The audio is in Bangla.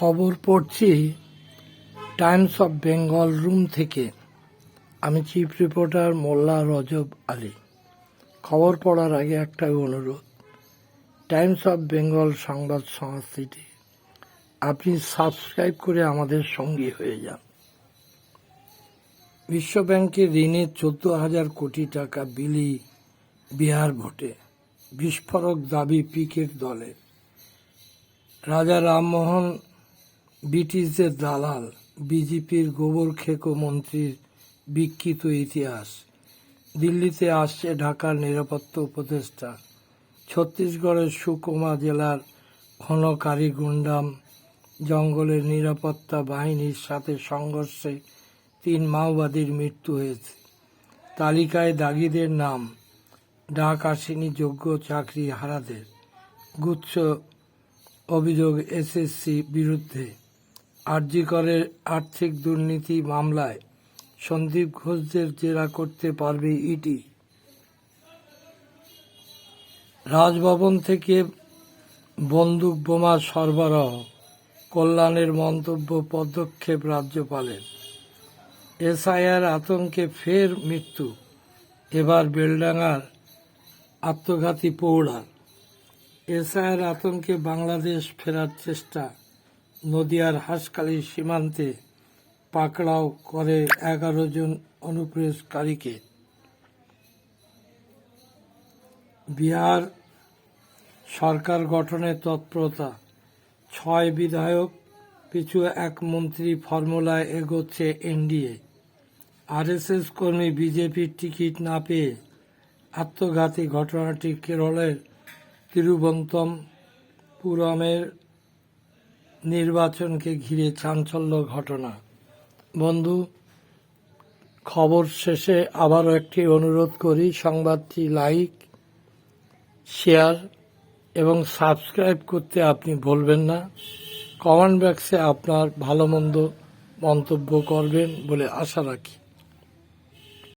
খবর পড়ছি টাইমস অফ বেঙ্গল রুম থেকে। আমি চিফ রিপোর্টার মোল্লা রজব আলী। খবর পড়ার আগে একটা অনুরোধ। টাইমস অফ বেঙ্গল সংবাদ সংস্থাটি আপনি সাবস্ক্রাইব করে আমাদের সঙ্গী হয়ে যান। বিশ্বব্যাংকের ঋণে চোদ্দ হাজার কোটি টাকা বিলি বিহার ভোটে। বিস্ফোরক দাবি পিকের দলের রাজা রামমোহন ব্রিটিশদের দালাল, বিজেপির গোবর খেকো মন্ত্রীর বিকৃত ইতিহাস। দিল্লিতে আসছে ঢাকার নিরাপত্তা উপদেষ্টা। ছত্তিশগড়ের সুকমা জেলার ঘন কারিগুন্ডাম জঙ্গলের নিরাপত্তা বাহিনীর সাথে সংঘর্ষে তিন মাওবাদীর মৃত্যু হয়েছে। তালিকায় দাগিদের নাম, ডাক আসেনি যোগ্য চাকরি হারাদের। গুচ্ছ অভিযোগ এসএসসি বিরুদ্ধে আরজিকরের আর্থিক দুর্নীতি মামলায় সন্দীপ ঘোষদের জেরা করতে পারবে ইডি। রাজভবন থেকে বন্দুক বোমা সরবরাহ, কল্যাণের মন্তব্য পদক্ষেপ রাজ্যপালের। এসআইআর আতঙ্কে ফের মৃত্যু, এবার বেলডাঙ্গার আত্মঘাতী পৌড়ার এসআইআর আতঙ্কে বাংলাদেশ ফেরার চেষ্টা নদিয়ার হাসকালি সীমান্তে পাকড়াও করে এগারো জন অনুপ্রবেশকারীকে। বিহার সরকার গঠনে তৎপরতা। ছয় বিধায়ক, পিছু এক মন্ত্রী ফর্মুলায় এগোচ্ছে এনডিএ। আরএসএস কর্মী বিজেপির টিকিট না পেয়ে আত্মঘাতী ঘটনাটি কেরলের তিরুবন্তমপুরমের নির্বাচনকে ঘিরে চাঞ্চল্য ঘটনা। বন্ধু, খবর শেষে আবারও একটি অনুরোধ করি, সংবাদটি লাইক, শেয়ার এবং সাবস্ক্রাইব করতে আপনি ভুলবেন না। কমেন্ট বক্সে আপনার ভালো মন্দ মন্তব্য করবেন বলে আশা রাখি।